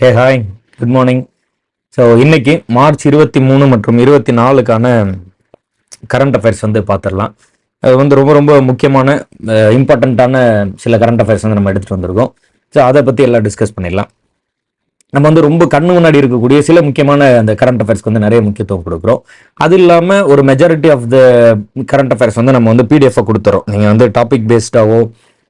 Hey hi good morning so இன்னைக்கு March இருபத்தி மூணு மற்றும் இருபத்தி நாலுக்கான கரண்ட் அஃபேர்ஸ் வந்து பார்த்துடலாம். அது வந்து ரொம்ப ரொம்ப முக்கியமான இம்பார்ட்டண்ட்டான சில கரண்ட் அஃபேர்ஸ் வந்து நம்ம எடுத்துகிட்டு வந்திருக்கோம். ஸோ அதை பற்றி எல்லாம் டிஸ்கஸ் பண்ணிடலாம். நம்ம வந்து ரொம்ப கண்ணு முன்னாடி இருக்கக்கூடிய சில முக்கியமான அந்த கரண்ட் அஃபேர்ஸ்க்கு வந்து நிறைய முக்கியத்துவம் கொடுக்குறோம். அது இல்லாமல் ஒரு majority of the current affairs வந்து நம்ம வந்து பிடிஎஃப்பை கொடுத்துறோம். நீங்கள் வந்து டாபிக் பேஸ்டாவோ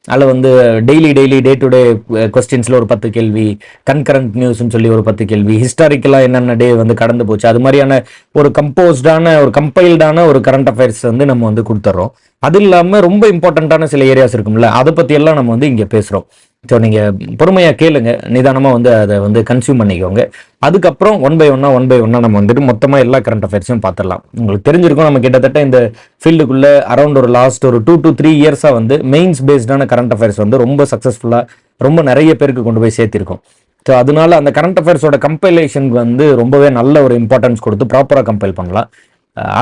அதில் வந்து daily daily day to day கொஸ்டின்ஸில் ஒரு பத்து கேள்வி கன்கரண்ட் நியூஸ்னு சொல்லி ஒரு பத்து கேள்வி ஹிஸ்டாரிக்கலாக என்னென்ன டே வந்து கடந்து போச்சு அது மாதிரியான ஒரு கம்போஸ்டான ஒரு கம்பைல்டான ஒரு கரண்ட் அஃபேர்ஸ் வந்து நம்ம வந்து கொடுத்துட்றோம் அது இல்லாமல் ரொம்ப இம்பார்ட்டண்ட்டான சில ஏரியாஸ் இருக்கும்ல அதை பற்றியெல்லாம் நம்ம வந்து இங்கே பேசுகிறோம் ஸோ நீங்கள் பொறுமையாக கேளுங்க. நிதானமாக வந்து அதை வந்து கன்சியூம் பண்ணிக்கோங்க. அதுக்கப்புறம் ஒன் பை ஒன்னா ஒன் பை ஒன்னா நம்ம வந்துட்டு மொத்தமாக எல்லா கரண்ட் அஃபேர்ஸையும் பார்த்துடலாம். உங்களுக்கு தெரிஞ்சிருக்கும் நம்ம கிட்டத்தட்ட இந்த ஃபீல்டுக்குள்ளே அரௌண்ட் ஒரு லாஸ்ட் ஒரு டூ டு த்ரீ இயர்ஸாக வந்து மெயின்ஸ் பேஸ்டான கரண்ட் அஃபேர்ஸ் வந்து ரொம்ப சக்ஸஸ்ஃபுல்லாக ரொம்ப நிறைய பேருக்கு கொண்டு போய் சேர்த்திருக்கோம். ஸோ அதனால அந்த கரண்ட் அஃபேர்ஸோட கம்பைலேஷனுக்கு வந்து ரொம்பவே நல்ல ஒரு இம்பார்ட்டன்ஸ் கொடுத்து ப்ராப்பராக கம்பைல் பண்ணலாம்.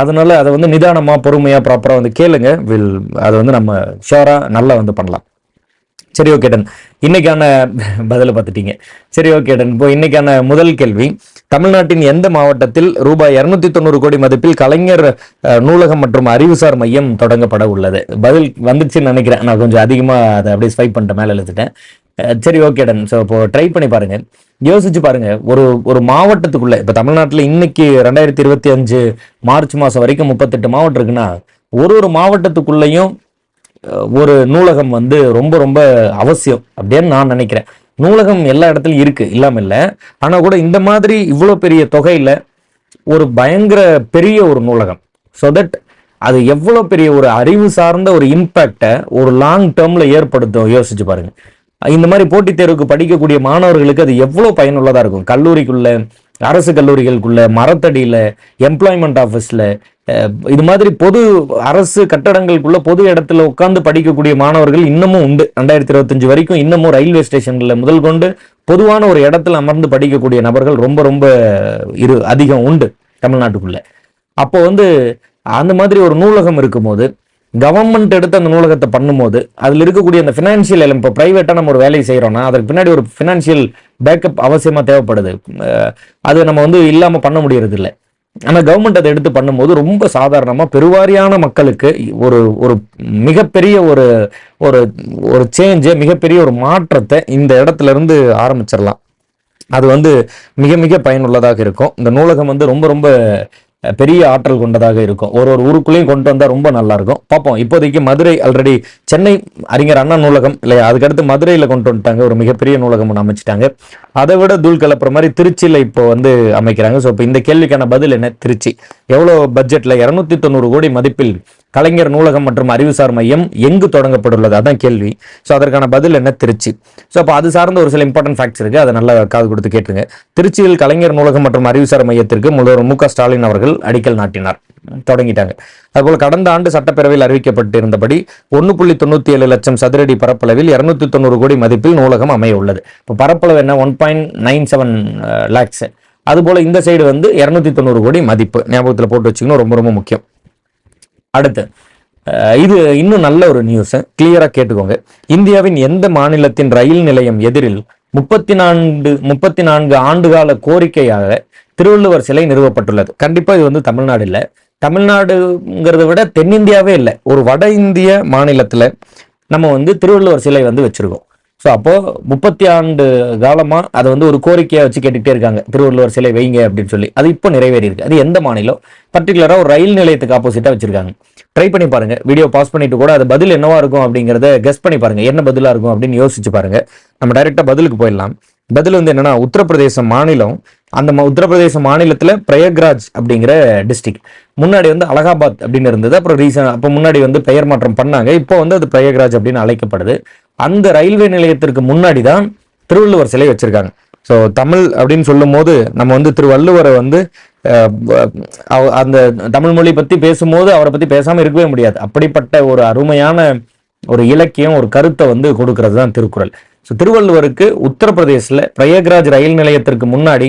அதனால அதை வந்து நிதானமாக பொறுமையாக ப்ராப்பராக வந்து கேளுங்க. வில் அதை வந்து நம்ம ஷோராக நல்லா வந்து பண்ணலாம். சரி ஓகே டன் இன்னைக்கான பதில பார்த்துட்டீங்க. சரி ஓகே டன் இப்போ இன்னைக்கான முதல் கேள்வி. தமிழ்நாட்டின் எந்த மாவட்டத்தில் ரூபாய் இருநூத்தி தொண்ணூறு கோடி மதிப்பில் கலைஞர் நூலகம் மற்றும் அறிவுசார் மையம் தொடங்கப்பட உள்ளது? பதில் வந்துச்சுன்னு நினைக்கிறேன். நான் கொஞ்சம் அதிகமாக அதை அப்படியே ஸ்வைப் பண்ணிட்டேன் மேலே எழுத்துட்டேன் சரி ஓகே டன் ஸோ இப்போ ட்ரை பண்ணி பாருங்க. யோசிச்சு பாருங்க. ஒரு ஒரு மாவட்டத்துக்குள்ள இப்போ தமிழ்நாட்டில் இன்னைக்கு ரெண்டாயிரத்தி இருபத்தி அஞ்சு மார்ச் மாதம் வரைக்கும் முப்பத்தெட்டு மாவட்டம் இருக்குன்னா ஒரு ஒரு மாவட்டத்துக்குள்ளேயும் ஒரு நூலகம் வந்து ரொம்ப ரொம்ப அவசியம் அப்படின்னு நான் நினைக்கிறேன். நூலகம் எல்லா இடத்துலையும் இருக்கு இல்லாம இல்லை ஆனா கூட இந்த மாதிரி இவ்வளோ பெரிய தொகையில ஒரு பயங்கர பெரிய ஒரு நூலகம். ஸோ தட் அது எவ்வளோ பெரிய ஒரு அறிவு சார்ந்த ஒரு இம்பேக்டை ஒரு லாங் டேர்ம்ல ஏற்படுத்தும் யோசிச்சு பாருங்க. இந்த மாதிரி போட்டித் தேர்வுக்கு படிக்கக்கூடிய மாணவர்களுக்கு அது எவ்வளோ பயனுள்ளதாக இருக்கும்? கல்லூரிக்குள்ள அரசு கல்லூரிகளுக்குள்ள மரத்தடியில் எம்ப்ளாய்மெண்ட் ஆஃபீஸில் இது மாதிரி பொது அரசு கட்டடங்களுக்குள்ள பொது இடத்துல உட்கார்ந்து படிக்கக்கூடிய மாணவர்கள் இன்னமும் உண்டு. ரெண்டாயிரத்தி இருபத்தஞ்சு வரைக்கும் இன்னமும் ரயில்வே ஸ்டேஷன்ல முதல் கொண்டு பொதுவான ஒரு இடத்துல அமர்ந்து படிக்கக்கூடிய நபர்கள் ரொம்ப ரொம்ப இரு அதிகம் உண்டு தமிழ்நாட்டுக்குள்ள. அப்போ வந்து அந்த மாதிரி ஒரு நூலகம் இருக்கும்போது கவர்மெண்ட் எடுத்து அந்த நூலகத்தை பண்ணும்போது அதில் இருக்கக்கூடிய அந்த ஃபினான்ஷியல் எலம் இப்போ ப்ரைவேட்டாக நம்ம ஒரு வேலையை செய்கிறோம்னா அதுக்கு பின்னாடி ஒரு ஃபினான்ஷியல் பேக்கப் அவசியமாக தேவைப்படுது. அது நம்ம வந்து இல்லாமல் பண்ண முடியறதில்லை. ஆனால் கவர்மெண்ட் அதை எடுத்து பண்ணும்போது ரொம்ப சாதாரணமாக பெருவாரியான மக்களுக்கு ஒரு ஒரு மிகப்பெரிய ஒரு ஒரு ஒரு சேஞ்சை மிகப்பெரிய ஒரு மாற்றத்தை இந்த இடத்துல இருந்து ஆரம்பிச்சிடலாம். அது வந்து மிக மிக பயனுள்ளதாக இருக்கும். இந்த நூலகம் வந்து ரொம்ப ரொம்ப பெரிய ஆற்றல் கொண்டதாக இருக்கும். ஒரு ஒரு ஊருக்குள்ளேயும் கொண்டு வந்தால் ரொம்ப நல்லா இருக்கும் பார்ப்போம். இப்போதைக்கு மதுரை ஆல்ரெடி சென்னை அறிஞர் அண்ணா நூலகம் இல்லையா? அதுக்கடுத்து மதுரையில் கொண்டு வந்துட்டாங்க. ஒரு மிகப்பெரிய நூலகம் ஒன்று அமைச்சிட்டாங்க. அதை விட தூள் கலப்புற மாதிரி திருச்சியில் இப்போ வந்து அமைக்கிறாங்க. ஸோ இப்போ இந்த கேள்விக்கான பதில் என்ன? திருச்சி. எவ்வளோ பட்ஜெட்டில் இரநூத்தி தொண்ணூறு கோடி மதிப்பில் கலைஞர் நூலகம் மற்றும் அறிவுசார் மையம் எங்கு தொடங்கப்பட்டுள்ளது? அதான் கேள்வி. ஸோ அதற்கான பதில் என்ன? திருச்சி. ஸோ அப்போ அது சார்ந்த ஒரு சில இம்பார்ட்டன்ட் ஃபேக்ட்ஸ் இருக்குது அதை நல்லா காது கொடுத்து கேட்டுங்க திருச்சியில் கலைஞர் நூலகம் மற்றும் அறிவுசார் மையத்திற்கு முதல்வர் மு ஸ்டாலின் அவர்கள் அடிக்கல் நாட்டினார். தொடங்கிட்டாங்க. அதுபோல் கடந்த ஆண்டு சட்டப்பேரவையில் அறிவிக்கப்பட்டிருந்தபடி ஒன்று புள்ளி தொண்ணூத்தி ஏழு லட்சம் சதுரடி பரப்பளவில் இருநூத்தி தொண்ணூறு கோடி மதிப்பில் நூலகம் அமைய உள்ளது இப்போ பரப்பளவு என்ன? One point nine seven lakhs. அதுபோல் இந்த சைடு வந்து இரநூத்தி தொண்ணூறு கோடி மதிப்பு. ஞாபகத்தில் போட்டு வச்சுக்கணும். ரொம்ப ரொம்ப முக்கியம். அடுத்து இது இன்னும் நல்ல ஒரு நியூஸ் கிளியரா கேட்டுக்கோங்க. இந்தியாவின் எந்த மாநிலத்தின் ரயில் நிலையம் எதிரில் முப்பத்தி நான்கு முப்பத்தி நான்கு ஆண்டுகால கோரிக்கையாக திருவள்ளுவர் சிலை நிறுவப்பட்டுள்ளது. கண்டிப்பா இது வந்து தமிழ்நாடு இல்ல. தமிழ்நாடுங்கிறத விட தென்னிந்தியாவே இல்லை. ஒரு வட இந்திய மாநிலத்துல நம்ம வந்து திருவள்ளுவர் சிலை வந்து வச்சிருக்கோம். ஸோ அப்போது முப்பத்தி ஆண்டு காலமாக அதை வந்து ஒரு கோரிக்கையை வச்சு கேட்டுக்கிட்டே இருக்காங்க. திருவள்ளுவர் சிலை வைங்க அப்படின்னு சொல்லி. அது இப்போ நிறைவேறி இருக்கு. அது எந்த மாநிலம்? பர்டிகுலராக ஒரு ரயில் நிலையத்துக்கு ஆப்போசிட்டாக வச்சிருக்காங்க. ட்ரை பண்ணி பாருங்க. வீடியோ பாஸ் பண்ணிட்டு கூட அது பதில் என்னவா இருக்கும் அப்படிங்கிறத கெஸ் பண்ணி பாருங்க. என்ன பதிலாக இருக்கும் அப்படின்னு யோசிச்சு பாருங்க. நம்ம டைரெக்டாக பதிலுக்கு போயிடலாம். பதில் வந்து என்னன்னா உத்தரப்பிரதேச மாநிலம் அந்த ம- உத்தரப்பிரதேச மாநிலத்தில் பிரயக்ராஜ் அப்படிங்கிற டிஸ்ட்ரிக்ட் முன்னாடி வந்து அலகாபாத் அப்படின்னு இருந்தது. அப்புறம் ரீசன் அப்போ முன்னாடி வந்து பெயர் மாற்றம் பண்ணாங்க. இப்போ வந்து அது பிரயக்ராஜ் அப்படின்னு அழைக்கப்படுது. அந்த ரயில்வே நிலையத்திற்கு முன்னாடி தான் திருவள்ளுவர் சிலை வச்சிருக்காங்க. ஸோ தமிழ் அப்படின்னு சொல்லும் போது நம்ம வந்து திருவள்ளுவரை வந்து அவ- அந்த தமிழ் மொழி பற்றி பேசும்போது அவரை பற்றி பேசாமல் இருக்கவே முடியாது. அப்படிப்பட்ட ஒரு அருமையான ஒரு இலக்கியம் ஒரு கருத்தை வந்து கொடுக்கறது தான் திருக்குறள். ஸோ திருவள்ளுவருக்கு உத்தரப்பிரதேசில் பிரயக்ராஜ் ரயில் நிலையத்திற்கு முன்னாடி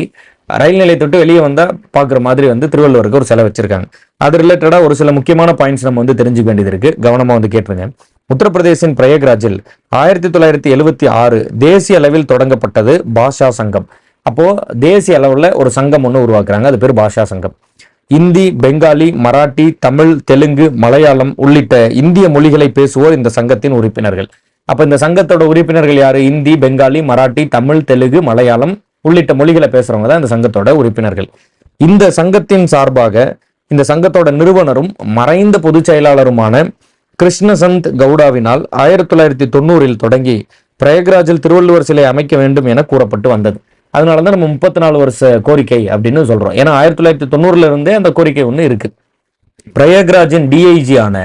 ரயில் நிலையத்தை விட்டு வெளியே வந்தால் பார்க்குற மாதிரி வந்து திருவள்ளுவருக்கு ஒரு சிலை வச்சிருக்காங்க. அது ரிலேட்டடாக ஒரு சில முக்கியமான பாயிண்ட்ஸ் நம்ம வந்து தெரிஞ்சுக்க வேண்டியது இருக்கு கவனமாக வந்து கேட்டுருங்க. உத்தரப்பிரதேசின் பிரயக்ராஜில் ஆயிரத்தி தொள்ளாயிரத்தி எழுவத்தி ஆறு தேசிய அளவில் தொடங்கப்பட்டது பாஷா சங்கம். அப்போது தேசிய அளவில் ஒரு சங்கம் ஒன்று உருவாக்குறாங்க. அது பேர் பாஷா சங்கம். இந்தி பெங்காலி மராட்டி தமிழ் தெலுங்கு மலையாளம் உள்ளிட்ட இந்திய மொழிகளை பேசுவோர் இந்த சங்கத்தின் உறுப்பினர்கள். அப்ப இந்த சங்கத்தோட உறுப்பினர்கள் யாரு? இந்தி பெங்காலி மராட்டி தமிழ் தெலுங்கு மலையாளம் உள்ளிட்ட மொழிகளை பேசுறவங்க தான் இந்த சங்கத்தோட உறுப்பினர்கள். இந்த சங்கத்தின் சார்பாக இந்த சங்கத்தோட நிறுவனரும் மறைந்த பொதுச் செயலாளருமான கிருஷ்ணசந்த் கவுடாவினால் ஆயிரத்தி தொள்ளாயிரத்தி தொண்ணூறில் தொடங்கி பிரயக்ராஜில் திருவள்ளுவர் சிலை அமைக்க வேண்டும் என கூறப்பட்டு வந்தது. அதனால தான் நம்ம முப்பத்தி நாலு வருஷ கோரிக்கை அப்படின்னு சொல்றோம். ஏன்னா ஆயிரத்தி தொள்ளாயிரத்தி தொண்ணூறுல இருந்தே அந்த கோரிக்கை ஒன்று இருக்கு. பிரயக்ராஜின் டிஐஜி ஆன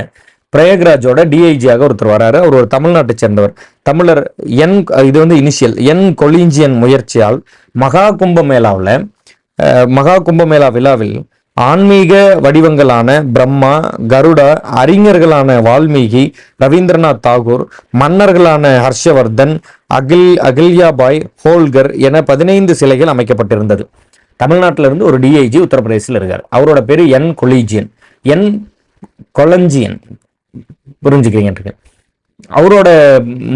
பிரயக்ராஜோட டிஐஜியாக ஒருத்தர் வராரு. அவர் ஒரு தமிழ்நாட்டை சேர்ந்தவர். தமிழர் என் இது வந்து இனிஷியல் என் கொலிஞ்சியன் முயற்சியால் மகா கும்பமேளாவில் மகா கும்பமேளா விழாவில் ஆன்மீக வடிவங்களான பிரம்மா கருடா அறிஞர்களான வால்மீகி ரவீந்திரநாத் தாகூர் மன்னர்களான ஹர்ஷவர்தன் அகில் அகில்யாபாய் ஹோல்கர் என பதினைந்து சிலைகள் அமைக்கப்பட்டிருந்தது. தமிழ்நாட்டிலிருந்து ஒரு டிஐஜி உத்தரப்பிரதேசில் இருக்கார். அவரோட பேர் என் கொலீஜியன் என் கொலஞ்சியன். புரிஞ்சுக்கிறீங்கன்றது அவரோட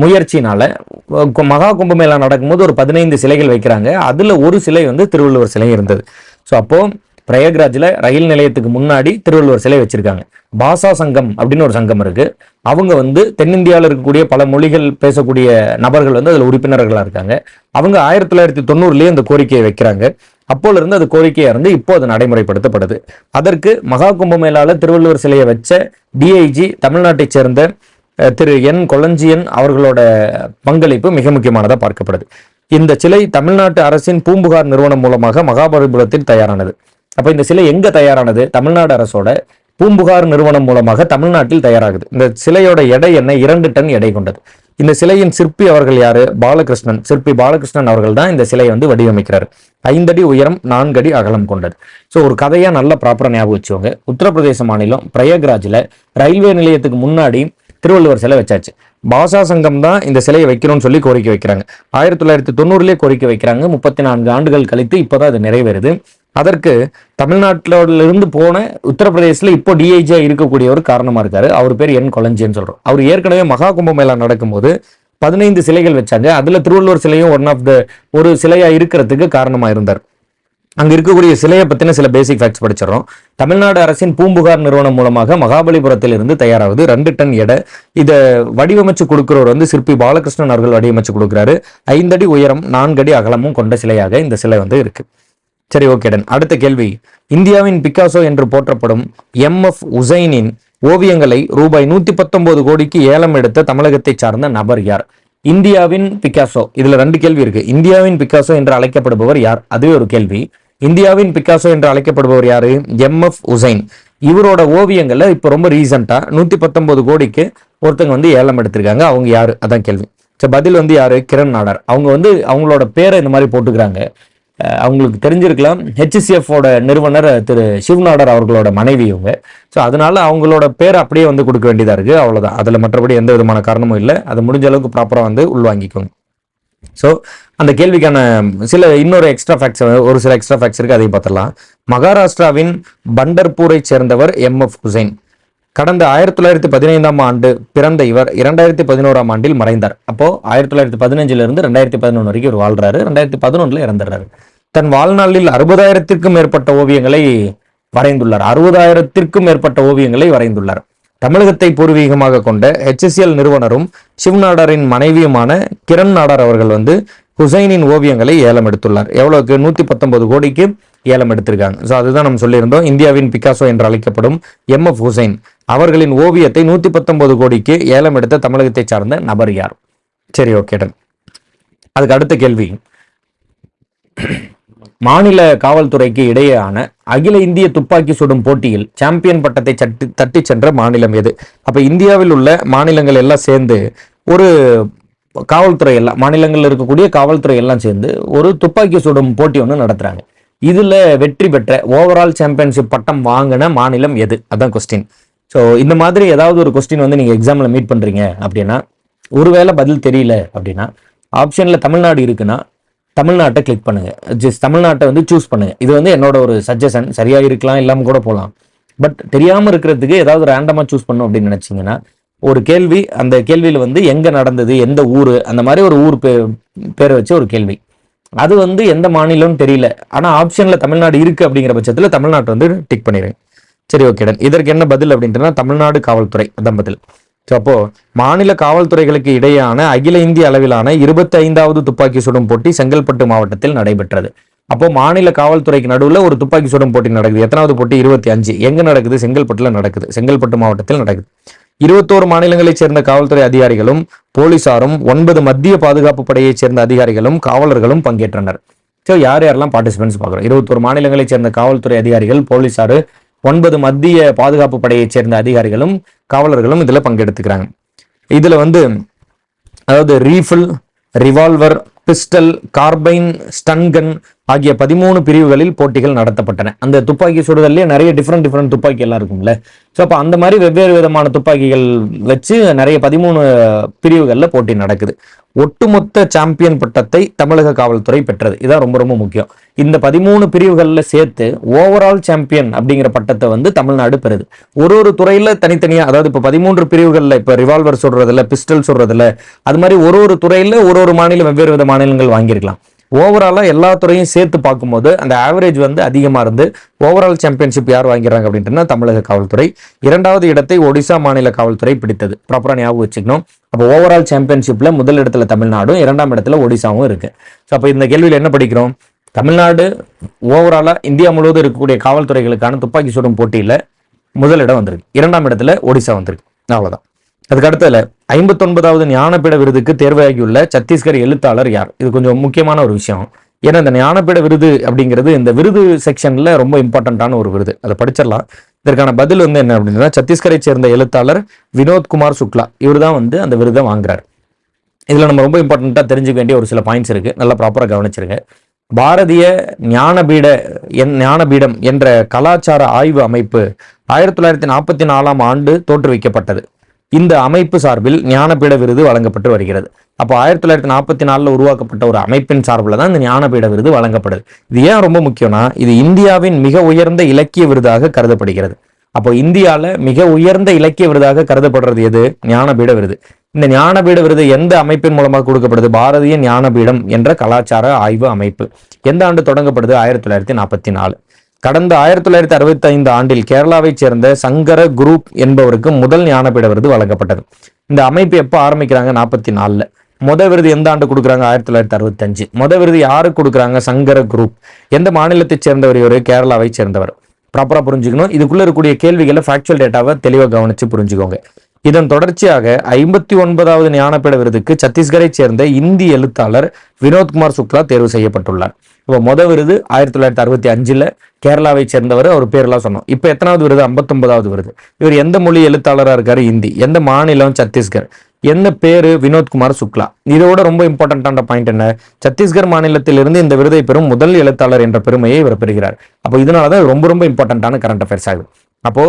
முயற்சினால கு- மகா கும்பமேளா நடக்கும்போது ஒரு பதினைந்து சிலைகள் வைக்கிறாங்க. அதுல ஒரு சிலை வந்து திருவள்ளுவர் சிலை இருந்தது. ஸோ அப்போ பிரயாக்ராஜில் ரயில் நிலையத்துக்கு முன்னாடி திருவள்ளுவர் சிலை வச்சிருக்காங்க. பாசா சங்கம் அப்படின்னு ஒரு சங்கம் இருக்கு. அவங்க வந்து தென்னிந்தியாவில் இருக்கக்கூடிய பல மொழிகள் பேசக்கூடிய நபர்கள் வந்து அதில் உறுப்பினர்களாக இருக்காங்க. அவங்க ஆயிரத்தி தொள்ளாயிரத்தி தொண்ணூறுலேயே இந்த கோரிக்கையை வைக்கிறாங்க. அப்போல இருந்து அது கோரிக்கையா இருந்து இப்போ அது நடைமுறைப்படுத்தப்படுது. அதற்கு மகா கும்பமேளால திருவள்ளுவர் சிலையை வச்ச டிஐஜி தமிழ்நாட்டைச் சேர்ந்த திரு என் கொளஞ்சியன் அவர்களோட பங்களிப்பு மிக முக்கியமானதாக பார்க்கப்படுது. இந்த சிலை தமிழ்நாட்டு அரசின் பூம்புகார் நிறுவனம் மூலமாக மகாபலிபுரத்தில் தயாரானது. அப்போ இந்த சிலை எங்கே தயாரானது? தமிழ்நாடு அரசோட பூம்புகார் நிறுவனம் மூலமாக தமிழ்நாட்டில் தயாராகுது. இந்த சிலையோட எடை என்ன? இரண்டு டன் எடை கொண்டது. இந்த சிலையின் சிற்பி அவர்கள் யாரு? பாலகிருஷ்ணன். சிற்பி பாலகிருஷ்ணன் அவர்கள் தான் இந்த சிலையை வந்து வடிவமைக்கிறார். ஐந்தடி உயரம் நான்கடி அகலம் கொண்டது. ஸோ ஒரு கதையா நல்ல ப்ராப்பரா ஞாபகம் வச்சுக்கோங்க. உத்தரப்பிரதேச மாநிலம் பிரயக்ராஜில் ரயில்வே நிலையத்துக்கு முன்னாடி திருவள்ளுவர் சிலை வச்சாச்சு. பாஷா சங்கம் தான் இந்த சிலையை வைக்கணும்னு சொல்லி கோரிக்கை வைக்கிறாங்க. ஆயிரத்தி தொள்ளாயிரத்தி தொண்ணூறுலேயே கோரிக்கை வைக்கிறாங்க. முப்பத்தி நான்கு ஆண்டுகள் கழித்து இப்போதான் அது நிறைவேறுது. அதற்கு தமிழ்நாட்டில இருந்து போன உத்தரப்பிரதேசில் இப்போ டிஐஜியா இருக்கக்கூடியவர் காரணமா இருக்காரு. அவர் பேர் என் கொலஞ்சின்னு சொல்றோம். அவர் ஏற்கனவே மகா கும்பமேளா நடக்கும்போது பதினைந்து சிலைகள் வச்சாங்க. அதுல திருவள்ளுவர் சிலையும் ஒன் ஆஃப் த ஒரு சிலையா இருக்கிறதுக்கு காரணமா இருந்தார். அங்க இருக்கக்கூடிய சிலையை பத்தின சில பேசிக் ஃபேக்ட்ஸ் படிச்சிடறோம். தமிழ்நாடு அரசின் பூம்புகார் நிறுவனம் மூலமாக மகாபலிபுரத்தில் இருந்து தயாராகுது ரெண்டு டன் எடை. இதை வடிவமைச்சு கொடுக்கிறவர் வந்து சிற்பி பாலகிருஷ்ணன் அவர்கள் வடிவமைச்சு கொடுக்குறாரு. ஐந்தடி உயரம் நான்கடி அகலமும் கொண்ட சிலையாக இந்த சிலை வந்து இருக்கு. சரி ஓகே டன் அடுத்த கேள்வி. இந்தியாவின் பிக்காசோ என்று போற்றப்படும் எம் எஃப் உசைனின் ஓவியங்களை ரூபாய் நூத்தி பத்தொன்பது கோடிக்கு ஏலம் எடுத்த தமிழகத்தை சார்ந்த நபர் யார்? இந்தியாவின் பிக்காசோ. இதுல ரெண்டு கேள்வி இருக்கு. இந்தியாவின் பிக்காசோ என்று அழைக்கப்படுபவர் யார்? அதுவே ஒரு கேள்வி. இந்தியாவின் பிக்காசோ என்று அழைக்கப்படுபவர் யாரு? M F Husain. இவரோட ஓவியங்களை இப்போ ரொம்ப ரீசெண்டா நூத்தி பத்தொன்பது கோடிக்கு ஒருத்தங்க வந்து ஏலம் எடுத்திருக்காங்க. அவங்க யாரு? அதான் கேள்வி. சரி பதில் வந்து யாரு? கிரண் நாடர். அவங்க வந்து அவங்களோட பேரை இந்த மாதிரி போட்டுக்கிறாங்க. அவங்களுக்கு தெரிஞ்சிருக்கலாம். HCF நிறுவனர் திரு சிவநாடர் அவர்களோட மனைவி இவங்க. ஸோ அதனால அவங்களோட பேரை அப்படியே வந்து கொடுக்க வேண்டியதாக இருக்குது அவ்வளோதான் அதில் மற்றபடி எந்த விதமான காரணமும் இல்லை. அது முடிஞ்ச அளவுக்கு ப்ராப்பராக வந்து உள்வாங்கிக்கோங்க. ஸோ அந்த கேள்விக்கான சில இன்னொரு எக்ஸ்ட்ரா ஃபேக்ட்ஸ் ஒரு சில எக்ஸ்ட்ரா ஃபேக்ட்ஸ் இருக்குது அதையும் பார்த்துடலாம். மகாராஷ்டிராவின் பண்டர்பூரை சேர்ந்தவர் எம் எஃப் ஹுசைன் கடந்த ஆயிரத்தி தொள்ளாயிரத்தி பதினைந்தாம் ஆண்டு பிறந்த இவர் இரண்டாயிரத்தி பதினோராம் ஆண்டில் மறைந்தார். அப்போ ஆயிரத்தி தொள்ளாயிரத்தி பதினஞ்சுல இருந்து ரெண்டாயிரத்தி பதினொன்று வரைக்கும் இவர் வாழ்றாரு. ரெண்டாயிரத்தி பதினொன்றுல இறந்துடுறாரு. தன் வாழ்நாளில் அறுபதாயிரத்திற்கும் மேற்பட்ட ஓவியங்களை வரைந்துள்ளார். அறுபதாயிரத்திற்கும் மேற்பட்ட ஓவியங்களை வரைந்துள்ளார். தமிழகத்தை பூர்வீகமாக கொண்ட ஹெச்எஸ்எல் நிறுவனரும் சிவநாடாரின் மனைவியுமான கிரண் நாடார் அவர்கள் வந்து ஹுசைனின் ஓவியங்களை ஏலம் எடுத்துள்ளார். எவ்வளவுக்கு? நூத்தி பத்தொன்பது கோடிக்கு ஏலம் எடுத்திருக்காங்க. ஸோ அதுதான் நம்ம சொல்லியிருந்தோம். இந்தியாவின் பிகாசோ என்று அழைக்கப்படும் எம் எஃப் ஹுசைன். அவர்களின் ஓவியத்தை நூத்தி பத்தொன்பது கோடிக்கு ஏலம் எடுத்த தமிழகத்தை சார்ந்த நபர் யார்? சரி ஓகே டன் அதுக்கு அடுத்த கேள்வி. மாநில காவல்துறைக்கு இடையேயான அகில இந்திய துப்பாக்கி சுடும் போட்டியில் சாம்பியன் பட்டத்தை சட்டி தட்டி சென்ற மாநிலம் எது? அப்ப இந்தியாவில் உள்ள மாநிலங்கள் எல்லாம் சேர்ந்து ஒரு காவல்துறை எல்லாம் மாநிலங்களில் இருக்கக்கூடிய காவல்துறை எல்லாம் சேர்ந்து ஒரு துப்பாக்கி சுடும் போட்டி ஒன்று நடத்துறாங்க. இதுல வெற்றி பெற்ற ஓவரால் சாம்பியன்ஷிப் பட்டம் வாங்கின மாநிலம் எது? அதான் கொஸ்டின் ஸோ இந்த மாதிரி ஏதாவது ஒரு கொஸ்டின் வந்து நீங்கள் எக்ஸாமில் மீட் பண்ணுறீங்க அப்படின்னா ஒருவேளை பதில் தெரியல அப்படின்னா ஆப்ஷனில் தமிழ்நாடு இருக்குன்னா தமிழ்நாட்டை கிளிக் பண்ணுங்க. ஜஸ்ட் தமிழ்நாட்டை வந்து சூஸ் பண்ணுங்கள் இது வந்து என்னோட ஒரு சஜஷன் சரியாக இருக்கலாம் இல்லாமல் கூட போகலாம் பட் தெரியாமல் இருக்கிறதுக்கு ஏதாவது ரேண்டமாக சூஸ் பண்ணும் அப்படின்னு நினச்சிங்கன்னா ஒரு கேள்வி அந்த கேள்வியில் வந்து எங்கே நடந்தது எந்த ஊர் அந்த மாதிரி ஒரு ஊர் பே பேரை வச்சு ஒரு கேள்வி. அது வந்து எந்த மாநிலம்னு தெரியல. ஆனால் ஆப்ஷனில் தமிழ்நாடு இருக்குது அப்படிங்கிற பட்சத்தில் தமிழ்நாட்டை வந்து டிக் பண்ணிடுங்க. சரி ஓகேடன் இதற்கு என்ன பதில் அப்படின்றனா தமிழ்நாடு காவல்துறை அதான் பதில். ஸோ அப்போ மாநில காவல்துறைகளுக்கு இடையேயான அகில இந்திய அளவிலான இருபத்தி ஐந்தாவது துப்பாக்கி சுடும் போட்டி செங்கல்பட்டு மாவட்டத்தில் நடைபெற்றது. அப்போ மாநில காவல்துறைக்கு நடுவில் ஒரு துப்பாக்கி சுடும் போட்டி நடக்குது. எத்தனாவது போட்டி? இருபத்தி அஞ்சு எங்க நடக்குது? செங்கல்பட்டுல நடக்குது. செங்கல்பட்டு மாவட்டத்தில் நடக்குது. இருபத்தோரு மாநிலங்களைச் சேர்ந்த காவல்துறை அதிகாரிகளும் போலீசாரும் ஒன்பது மத்திய பாதுகாப்பு படையைச் சேர்ந்த அதிகாரிகளும் காவலர்களும் பங்கேற்றனர். ஸோ யார் யாரெல்லாம் பார்ட்டிசிபென்ட்ஸ் பார்க்குறோம்? இருபத்தோரு மாநிலங்களைச் சேர்ந்த காவல்துறை அதிகாரிகள் போலீசார் ஒன்பது மத்திய பாதுகாப்பு படையைச் சேர்ந்த அதிகாரிகளும் காவலர்களும் இதில் பங்கெடுத்துக்கிறாங்க. இதில் வந்து அதாவது rifle revolver pistol carbine stun gun ஆகிய பதிமூணு பிரிவுகளில் போட்டிகள் நடத்தப்பட்டன. அந்த துப்பாக்கி சுடுதல்லே நிறைய டிஃப்ரெண்ட் டிஃப்ரெண்ட் துப்பாக்கி எல்லாம் இருக்கும்ல. ஸோ அப்போ அந்த மாதிரி வெவ்வேறு விதமான துப்பாக்கிகள் வச்சு நிறைய பதிமூணு பிரிவுகளில் போட்டி நடக்குது. ஒட்டுமொத்த சாம்பியன் பட்டத்தை தமிழக காவல்துறை பெற்றது. இதான் ரொம்ப ரொம்ப முக்கியம். இந்த பதிமூணு பிரிவுகளில் சேர்த்து ஓவரால் சாம்பியன் அப்படிங்கிற பட்டத்தை வந்து தமிழ்நாடு பெறுது. ஒரு ஒரு துறையில் தனித்தனியாக அதாவது இப்போ பதிமூன்று பிரிவுகளில் இப்போ ரிவால்வர் சொல்றதில்ல பிஸ்டல் சொல்றதில்ல அது மாதிரி ஒரு ஒரு துறையில் ஒரு ஒரு மாநிலம் வெவ்வேறு வித மாநிலங்கள் வாங்கியிருக்கலாம். ஓவராலாக எல்லா துறையும் சேர்த்து பார்க்கும்போது அந்த ஆவரேஜ் வந்து அதிகமாக இருந்து ஓவரால் சாம்பியன்ஷிப் யார் வாங்கிறாங்க அப்படின்ட்டுனா தமிழக காவல்துறை. இரண்டாவது இடத்தை ஒடிசா மாநில காவல்துறை பிடித்தது. ப்ராப்பராக ஞாபகம் வச்சுக்கணும். அப்போ ஓவரால் சாம்பியன்ஷிப்பில் முதல் இடத்துல தமிழ்நாடும் இரண்டாம் இடத்துல ஒடிசாவும் இருக்குது ஸோ அப்போ இந்த கேள்வியில் என்ன படிக்கிறோம்? தமிழ்நாடு ஓவராலாக இந்தியா முழுவதும் இருக்கக்கூடிய காவல்துறைகளுக்கான துப்பாக்கி சுடும் போட்டியில் முதலிடம் வந்திருக்கு. இரண்டாம் இடத்துல ஒடிசா வந்திருக்கு. அவ்வளோதான் அதுக்கு ஐம்பத்தொன்பதாவது ஞானபீட விருதுக்கு தேர்வாகியுள்ள சத்தீஸ்கர் எழுத்தாளர் யார்? இது கொஞ்சம் முக்கியமான ஒரு விஷயம். ஏன்னா இந்த ஞானபீட விருது அப்படிங்கிறது இந்த விருது செக்ஷன்ல ரொம்ப இம்பார்ட்டண்ட்டான ஒரு விருது. அதை படிச்சிடலாம். இதற்கான பதில் வந்து என்ன அப்படின்னா சத்தீஸ்கரை சேர்ந்த எழுத்தாளர் வினோத்குமார் சுக்லா. இவர் தான் வந்து அந்த விருதை வாங்குறார். இதில் நம்ம ரொம்ப இம்பார்ட்டண்ட்டாக தெரிஞ்சுக்க வேண்டிய ஒரு சில பாயிண்ட்ஸ் இருக்குது நல்லா ப்ராப்பராக கவனிச்சிருங்க. பாரதிய ஞானபீட என் ஞானபீடம் என்ற கலாச்சார ஆய்வு அமைப்பு ஆயிரத்தி தொள்ளாயிரத்தி நாற்பத்தி நாலாம் ஆண்டு தோற்றுவிக்கப்பட்டது. இந்த அமைப்பு சார்பில் ஞானபீட விருது வழங்கப்பட்டு வருகிறது. அப்போ ஆயிரத்தி தொள்ளாயிரத்தி நாற்பத்தி நாலில் உருவாக்கப்பட்ட ஒரு அமைப்பின் சார்பில் தான் இந்த ஞானபீட விருது வழங்கப்படுது. இது ஏன் ரொம்ப முக்கியம்னா இது இந்தியாவின் மிக உயர்ந்த இலக்கிய விருதாக கருதப்படுகிறது. அப்போ இந்தியாவில் மிக உயர்ந்த இலக்கிய விருதாக கருதப்படுறது எது? ஞானபீட விருது. இந்த ஞானபீட விருது எந்த அமைப்பின் மூலமாக கொடுக்கப்படுது? பாரதிய ஞானபீடம் என்ற கலாச்சார ஆய்வு அமைப்பு. எந்த ஆண்டு தொடங்கப்படுது? ஆயிரத்தி தொள்ளாயிரத்தி நாற்பத்தி நாலு. கடந்த ஆயிரத்தி தொள்ளாயிரத்தி அறுபத்தி ஐந்து ஆண்டில் கேரளாவைச் சேர்ந்த சங்கர குரூப் என்பவருக்கு முதல் ஞானபீட விருது வழங்கப்பட்டது. இந்த அமைப்பு எப்போ ஆரம்பிக்கிறாங்க? நாற்பத்தி நாலில். முத விருது எந்த ஆண்டு கொடுக்குறாங்க? ஆயிரத்தி தொள்ளாயிரத்தி அறுபத்தஞ்சு. முத விருது யாருக்கு கொடுக்குறாங்க? சங்கர குரூப். எந்த மாநிலத்தைச் சேர்ந்தவர் இவர்? கேரளாவை சேர்ந்தவர். ப்ராப்பரா புரிஞ்சுக்கணும். இதுக்குள்ள இருக்கக்கூடிய கேள்விகளை ஃபேக்சுவல் டேட்டாவை தெளிவாக கவனிச்சு புரிஞ்சுக்கோங்க. இதன் தொடர்ச்சியாக ஐம்பத்தி ஒன்பதாவது ஞானபீட விருதுக்கு சத்தீஸ்கரை சேர்ந்த இந்தி எழுத்தாளர் வினோத்குமார் சுக்லா தேர்வு செய்யப்பட்டுள்ளார். இப்போ முத விருது ஆயிரத்தி தொள்ளாயிரத்தி அறுபத்தி அஞ்சில் கேரளாவை சேர்ந்தவர் அவர் பேரெல்லாம் சொன்னோம். இப்போ எத்தனாவது விருது? ஐம்பத்தொன்பதாவது விருது. இவர் எந்த மொழி எழுத்தாளராக இருக்காரு? இந்தி. எந்த மாநிலம்? சத்தீஸ்கர். என்ன பேரு? வினோத்குமார் சுக்லா. இதோட ரொம்ப இம்பார்ட்டன்டான பாயிண்ட் என்ன? சத்தீஸ்கர் மாநிலத்திலிருந்து இந்த விருதை பெறும் முதல் எழுத்தாளர் என்ற பெருமையை இவர் பெறுகிறார். அப்போ இதனால தான் ரொம்ப ரொம்ப இம்பார்ட்டன்டான கரண்ட் அஃபேர்ஸ் ஆகுது. அப்போ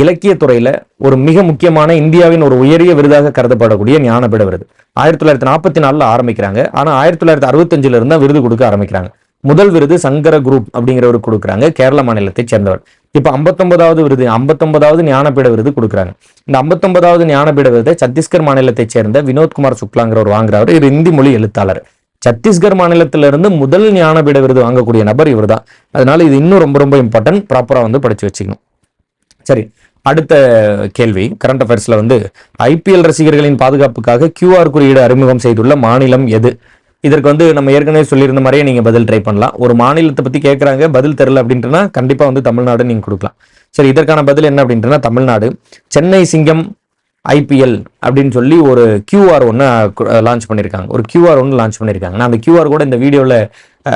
இலக்கிய துறையில ஒரு மிக முக்கியமான இந்தியாவின் ஒரு உயரிய விருதாக கருதப்படக்கூடிய ஞானபீட விருது. ஆயிரத்தி தொள்ளாயிரத்தி நாற்பத்தி நாலுல ஆரம்பிக்கிறாங்க. ஆனா ஆயிரத்தி தொள்ளாயிரத்தி அறுபத்தஞ்சுல இருந்தா விருது கொடுக்க ஆரம்பிக்கிறாங்க. முதல் விருது சங்கர குரூப் அப்படிங்கிறவர் கொடுக்குறாங்க. கேரள மாநிலத்தை சேர்ந்தவர். இப்போ ஐம்பத்தொன்பதாவது விருது ஐம்பத்தொன்பதாவது ஞானபீட விருது கொடுக்குறாங்க. இந்த ஐம்பத்தொன்பதாவது ஞானபீட விருதை சத்தீஸ்கர் மாநிலத்தை சேர்ந்த வினோத்குமார் சுக்லாங்கிறவர் வாங்குறவர் இவர் இந்தி மொழி எழுத்தாளர். சத்தீஸ்கர் மாநிலத்திலிருந்து முதல் ஞானபீட விருது வாங்கக்கூடிய நபர் இவர் தான் அதனால இது இன்னும் ரொம்ப ரொம்ப இம்பார்ட்டன்ட் ப்ராப்பராக வந்து படிச்சு வச்சுக்கணும். சரி அடுத்த கேள்வி. கரண்ட் அஃபேர்ஸ்ல வந்து ஐபிஎல் ரசிகர்களின் பாதுகாப்புக்காக கியூஆர் குறியீடு அறிமுகம் செய்துள்ள மாநிலம் எது? இதற்கு வந்து நம்ம ஏற்கனவே சொல்லியிருந்த மாதிரியே நீங்கள் பதில் ட்ரை பண்ணலாம். ஒரு மாநிலத்தை பற்றி கேட்குறாங்க பதில் தெரில அப்படின்ட்டுனா கண்டிப்பாக வந்து தமிழ்நாடு நீங்கள் கொடுக்கலாம். சரி இதற்கான பதில் என்ன அப்படின்ட்டுனா தமிழ்நாடு. சென்னை சிங்கம் ஐபிஎல் அப்படின்னு சொல்லி ஒரு கியூஆர் ஒன்று லான்ச் பண்ணியிருக்காங்க ஒரு கியூஆர் ஒன்று லான்ச் பண்ணியிருக்காங்க நான் அந்த கியூஆர் கூட இந்த வீடியோவில்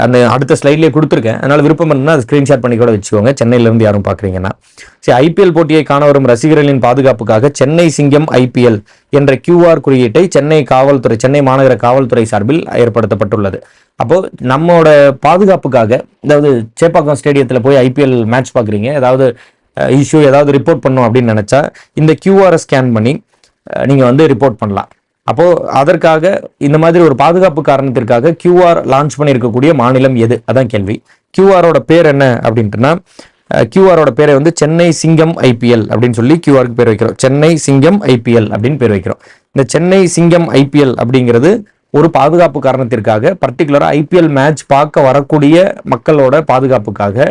அந்த அடுத்த ஸ்லைட்லேயே கொடுத்துருக்கேன். அதனால் விருப்பம் இருந்தால் அதை ஸ்க்ரீன்ஷாட் பண்ணி கூட வச்சுக்கோங்க. சென்னையிலேருந்து யாரும் பார்க்குறீங்கன்னா. சரி ஐபிஎல் போட்டியை காண வரும் ரசிகர்களின் பாதுகாப்புக்காக சென்னை சிங்கம் ஐபிஎல் என்ற கியூஆர் குறியீட்டை சென்னை காவல்துறை சென்னை மாநகர காவல்துறை சார்பில் ஏற்படுத்தப்பட்டுள்ளது. அப்போது நம்மளோட பாதுகாப்புக்காக அதாவது சேப்பாக்கம் ஸ்டேடியத்தில் போய் ஐபிஎல் மேட்ச் பார்க்குறீங்க. ஏதாவது இஷ்யூ ஏதாவது ரிப்போர்ட் பண்ணும் அப்படின்னு நினச்சா இந்த கியூஆரை ஸ்கேன் பண்ணி நீங்கள் வந்து ரிப்போர்ட் பண்ணலாம். அப்போது அதற்காக இந்த மாதிரி ஒரு பாதுகாப்பு காரணத்திற்காக கியூஆர் லான்ச் பண்ணியிருக்கக்கூடிய மாநிலம் எது? அதான் கேள்வி. கியூஆரோட பேர் என்ன அப்படின்ட்டுனா கியூஆரோட பேரை வந்து சென்னை சிங்கம் ஐபிஎல் அப்படின்னு சொல்லி கியூஆருக்கு பேர் வைக்கிறோம். சென்னை சிங்கம் ஐபிஎல் அப்படின்னு பேர் வைக்கிறோம். இந்த சென்னை சிங்கம் ஐபிஎல் அப்படிங்கிறது ஒரு பாதுகாப்பு காரணத்திற்காக பர்டிகுலராக ஐபிஎல் மேட்ச் பார்க்க வரக்கூடிய மக்களோட பாதுகாப்புக்காக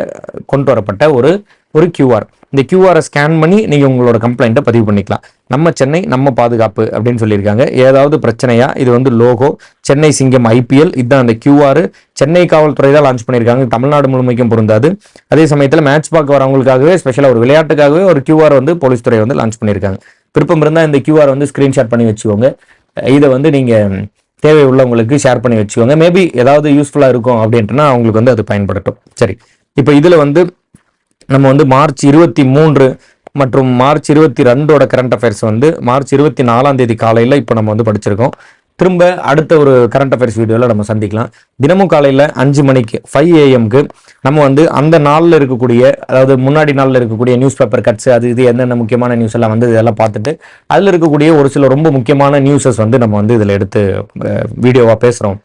கொண்டு வரப்பட்ட ஒரு ஒரு கியூஆர் இந்த கியூஆரை ஸ்கேன் பண்ணி நீங்கள் உங்களோட கம்ப்ளைண்ட்டை பதிவு பண்ணிக்கலாம். நம்ம சென்னை நம்ம பாதுகாப்பு அப்படின்னு சொல்லியிருக்காங்க. ஏதாவது பிரச்சனையா? இது வந்து லோகோ சென்னை சிங்கம் ஐபிஎல் இதுதான் அந்த கியூஆர் சென்னை காவல்துறை தான் லான்ச் பண்ணியிருக்காங்க. தமிழ்நாடு முழுமைக்கும் பொருந்தாது. அதே சமயத்தில் மேட்ச் பார்க்க வரவங்களுக்காகவே ஸ்பெஷலாக ஒரு விளையாட்டுக்காகவே ஒரு கியூஆர் வந்து போலீஸ் துறை வந்து லான்ச் பண்ணியிருக்காங்க. விருப்பம் இருந்தால் இந்த கியூஆர் வந்து ஸ்க்ரீன்ஷாட் பண்ணி வச்சுக்கோங்க. இதை வந்து நீங்கள் தேவை உள்ளவங்களுக்கு ஷேர் பண்ணி வச்சுக்கோங்க. மேபி ஏதாவது யூஸ்ஃபுல்லாக இருக்கும் அப்படின்ட்டுனா அவங்களுக்கு வந்து அது பயன்படட்டும் சரி. இப்போ இதில் வந்து நம்ம வந்து மார்ச் இருபத்தி மூன்று மற்றும் மார்ச் இருபத்தி ரெண்டோட கரண்ட் அஃபேர்ஸ் வந்து மார்ச் இருபத்தி நாலாம் தேதி காலையில் இப்போ நம்ம வந்து படிச்சிருக்கோம். திரும்ப அடுத்த ஒரு கரண்ட் அஃபேர்ஸ் வீடியோவில் நம்ம சந்திக்கலாம். தினமும் காலையில் அஞ்சு மணிக்கு ஃபைவ் ஏஎம்க்கு நம்ம வந்து அந்த நாளில் இருக்கக்கூடிய அதாவது முன்னாடி நாளில் இருக்கக்கூடிய நியூஸ் பேப்பர் கட்ஸ் அது இது என்னென்ன முக்கியமான நியூஸ் எல்லாம் வந்து இதெல்லாம் பார்த்துட்டு அதில் இருக்கக்கூடிய ஒரு சில ரொம்ப முக்கியமான நியூஸஸ் வந்து நம்ம வந்து இதில் எடுத்து வீடியோவாக பேசுகிறோம்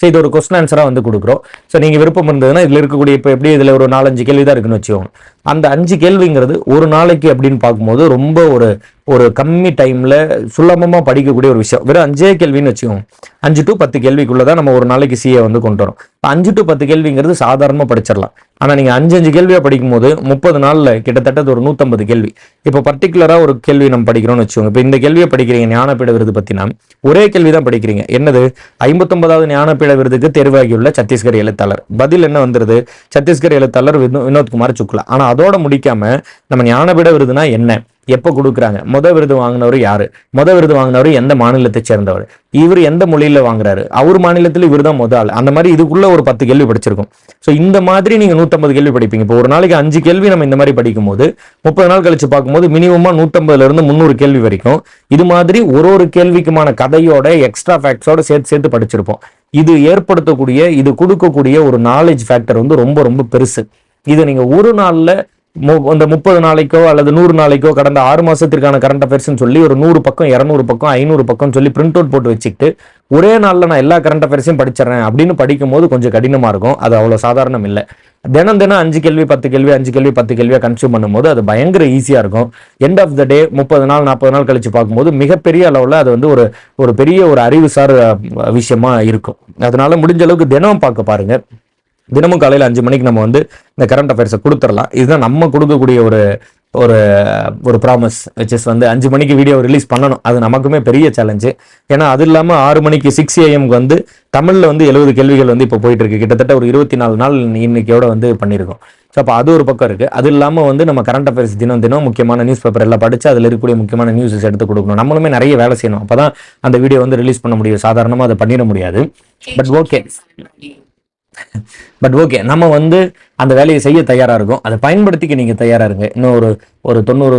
ஸோ இது ஒரு கொஸ்டின் ஆன்சராக வந்து கொடுக்குறோம். ஸோ நீங்கள் விருப்பம் இருந்ததுன்னா இதில் இருக்கக்கூடிய இப்போ எப்படி இதில் ஒரு நாலஞ்சு கேள்வி தான் இருக்குன்னு வச்சுக்கோங்க. அந்த அஞ்சு கேள்விங்கிறது ஒரு நாளைக்கு அப்படின்னு பார்க்கும்போது ரொம்ப ஒரு ஒரு கம்மி டைமில் சுலபமாக படிக்கக்கூடிய ஒரு விஷயம். வெறும் அஞ்சே கேள்வின்னு வச்சுக்கோங்க. அஞ்சு டு பத்து கேள்விக்குள்ளே தான் நம்ம ஒரு நாளைக்கு சிஏ வந்து கொண்டு வரோம். அஞ்சு டு பத்து கேள்விங்கிறது சாதாரணமாக படிச்சிடலாம். ஆனால் நீங்கள் அஞ்சு அஞ்சு கேள்வியாக படிக்கும்போது முப்பது நாளில் கிட்டத்தட்ட ஒரு நூற்றம்பது கேள்வி. இப்போ பர்டிகுலராக ஒரு கேள்வி நம்ம படிக்கிறோம்னு வச்சுக்கோங்க. இப்போ இந்த கேள்வியை படிக்கிறீங்க ஞானப்பீட விருது பற்றினா ஒரே கேள்வி தான் படிக்கிறீங்க. என்னது? ஐம்பத்தொன்பதாவது ஞானப்பீட விருதுக்கு தேர்வாகியுள்ள சத்தீஸ்கர் எழுத்தாளர். பதில் என்ன வந்துருது? சத்தீஸ்கர் எழுத்தாளர் வினோ- வினோத்குமார் சுக்லா. ஆனால் அதோட முடிக்காமல் நம்ம ஞானபீட விருதுனா என்ன? எப்போ கொடுக்குறாங்க? முத விருது வாங்கினவர் யாரு? முத விருது வாங்கினவர் எந்த மாநிலத்தை சேர்ந்தவர்? இவர் எந்த மொழியில வாங்குறாரு? அவர் மாநிலத்தில் இவர் தான் முத ஆள். அந்த மாதிரி இதுக்குள்ள ஒரு பத்து கேள்வி படிச்சிருக்கும். ஸோ இந்த மாதிரி நீங்க நூற்றம்பது கேள்வி படிப்பீங்க. இப்போ ஒரு நாளைக்கு அஞ்சு கேள்வி நம்ம இந்த மாதிரி படிக்கும்போது முப்பது நாள் கழிச்சு பார்க்கும்போது மினிமமா நூற்றம்பதுல இருந்து முந்நூறு கேள்வி வரைக்கும் இது மாதிரி ஒரு ஒரு கேள்விக்குமான கதையோட எக்ஸ்ட்ரா ஃபேக்ட்ஸோட சேர்த்து சேர்த்து படிச்சிருப்போம். இது ஏற்படுத்தக்கூடிய இது கொடுக்கக்கூடிய ஒரு நாலேஜ் ஃபேக்டர் வந்து ரொம்ப ரொம்ப பெருசு. இது நீங்க ஒரு நாள்ல மு- அந்த முப்பது நாளைக்கோ அல்லது நூறு நாளைக்கோ கடந்த ஆறு மாசத்திற்கான கரண்ட் அஃபேர்ஸ்னு சொல்லி ஒரு நூறு பக்கம் இரநூறு பக்கம் ஐநூறு பக்கம் சொல்லி பிரிண்ட் அவுட் போட்டு வச்சுக்கிட்டு ஒரே நாளில் நான் எல்லா கரண்ட் அஃபேர்ஸையும் படிச்சிடறேன் அப்படின்னு படிக்கும் போது கொஞ்சம் கடினமா இருக்கும். அது அவ்வளோ சாதாரணம் இல்லை. தினம் தினம் அஞ்சு கேள்வி பத்து கேள்வி அஞ்சு கேள்வி பத்து கேள்வியா கன்சியூம் பண்ணும்போது அது பயங்கர ஈஸியா இருக்கும். எண்ட் ஆஃப் த டே முப்பது நாள் நாற்பது நாள் கழிச்சு பார்க்கும்போது மிகப்பெரிய அளவில் அது வந்து ஒரு ஒரு பெரிய ஒரு அறிவுசார் விஷயமா இருக்கும். அதனால முடிஞ்ச அளவுக்கு தினம் பார்க்க பாருங்க. தினமும் காலையில் அஞ்சு மணிக்கு நம்ம வந்து இந்த கரண்ட் அஃபேர்ஸை கொடுத்துடலாம். இதுதான் நம்ம கொடுக்கக்கூடிய ஒரு ஒரு ஒரு ப்ராமிஸ் விச் வந்து அஞ்சு மணிக்கு வீடியோ ரிலீஸ் பண்ணணும். அது நமக்குமே பெரிய சேலஞ்சு ஏன்னா அது இல்லாமல் ஆறு மணிக்கு சிக்ஸ் ஏஎம்க்கு வந்து தமிழில் வந்து எழுபது கேள்விகள் வந்து இப்போ போயிட்டு இருக்கு கிட்டத்தட்ட ஒரு இருபத்தி நாலு நாள் இன்னைக்கோட வந்து பண்ணியிருக்கோம். ஸோ அப்போ அது ஒரு பக்கம் இருக்குது அது இல்லாமல் வந்து நம்ம கரண்ட் அஃபேர்ஸ் தினம் தினம் முக்கியமான நியூஸ் பேப்பர் எல்லாம் படித்து அதில் இருக்கக்கூடிய முக்கியமான நியூஸஸ் எடுத்து கொடுக்கணும். நம்மளுமே நிறைய வேலை செய்யணும். அப்போ தான் அந்த வீடியோ வந்து ரிலீஸ் பண்ண முடியும். சாதாரணமாக அதை பண்ணிட முடியாது. பட் ஓகே பட் ஓகே நம்ம வந்து அந்த வேலையை செய்ய தயாரா இருக்கோம். அதை பயன்படுத்திக்க நீங்க தயாராக இருங்க. இன்னும் ஒரு ஒரு தொண்ணூறு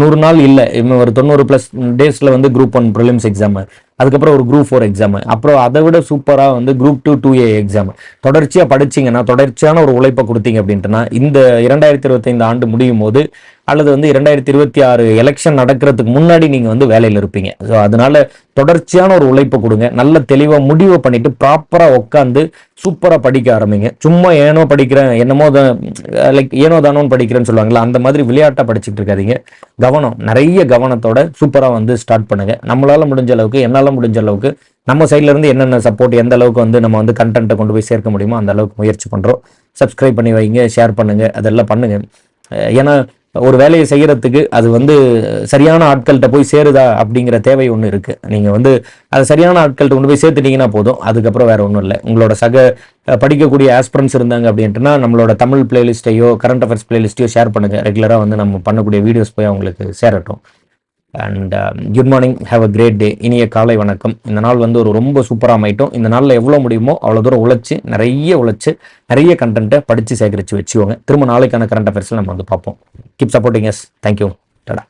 நூறு நாள் இல்லை. இன்னும் ஒரு தொண்ணூறு ப்ளஸ் டேஸில் வந்து குரூப் ஒன் ப்ரிலிம்ஸ் எக்ஸாமு அதுக்கப்புறம் ஒரு குரூப் ஃபோர் எக்ஸாமு அப்புறம் அதை விட சூப்பராக வந்து group two two A exam தொடர்ச்சியாக படிச்சீங்கன்னா தொடர்ச்சியான ஒரு உழைப்பை கொடுத்தீங்க அப்படின்ட்டுனா இந்த இரண்டாயிரத்தி இருபத்தைந்து ஆண்டு முடியும் போது அல்லது வந்து இரண்டாயிரத்தி இருபத்தி ஆறு எலெக்ஷன் நடக்கிறதுக்கு முன்னாடி நீங்கள் வந்து வேலையில் இருப்பீங்க. ஸோ அதனால தொடர்ச்சியான ஒரு உழைப்பை கொடுங்க. நல்ல தெளிவாக முடிவை பண்ணிட்டு ப்ராப்பராக உட்காந்து சூப்பராக படிக்க ஆரம்பிங்க. சும்மா ஏனோ படிக்கிறேன் என்னமோ லைக் ஏனோ தானோன்னு படிக்கிறேன்னு சொல்லுவாங்களா அந்த மாதிரி விளையாட்டை படிச்சுட்டு இருக்காதீங்க. கவனம் நிறைய கவனத்தோட சூப்பராக வந்து ஸ்டார்ட் பண்ணுங்க. நம்மளால் முடிஞ்ச அளவுக்கு என்னால் முடிஞ்ச அளவுக்கு நம்ம சைட்லேருந்து என்னென்ன சப்போர்ட் எந்த அளவுக்கு வந்து நம்ம வந்து கண்டென்ட்டை கொண்டு போய் சேர்க்க முடியுமோ அந்த அளவுக்கு முயற்சி பண்ணுறோம் சப்ஸ்கிரைப் பண்ணி வைங்க ஷேர் பண்ணுங்க அதெல்லாம் பண்ணுங்கள் ஏன்னா ஒரு வேலையை செய்கிறதுக்கு அது வந்து சரியான ஆட்கள்கிட்ட போய் சேருதா அப்படிங்கிற தேவை ஒன்று இருக்குது நீங்கள் வந்து அதை சரியான ஆட்கள்கிட்ட கொண்டு போய் சேர்த்துட்டீங்கன்னா போதும். அதுக்கப்புறம் வேறு ஒன்றும் இல்லை. உங்களோட சக படிக்கக்கூடிய ஆஸ்பிரன்ஸ் இருந்தாங்க அப்படின்ட்டுனா நம்மளோட தமிழ் பிளேலிஸ்ட்டையோ கரண்ட் அஃபேர்ஸ் பிளேலிஸ்ட்டையோ ஷேர் பண்ணுங்கள் ரெகுலராக வந்து நம்ம பண்ணக்கூடிய வீடியோஸ் போய் அவங்களுக்கு சேரட்டும். And good morning have a great day இனிய காலை வணக்கம். இந்த நாள் வந்து ஒரு ரொம்ப சூப்பராக அமைட்டும் இந்த நாளில் எவ்வளோ முடியுமோ அவ்வளோ தூரம் உழைச்சி நிறைய உழைச்சி நிறைய கண்டென்ட்டை படித்து சேகரித்து வச்சுக்கோங்க. திரும்ப நாளைக்கான கரண்ட் அஃபேர்ஸில் நம்ம வந்து பார்ப்போம். கீப் சப்போர்ட்டிங் எஸ் தேங்க்யூ டடா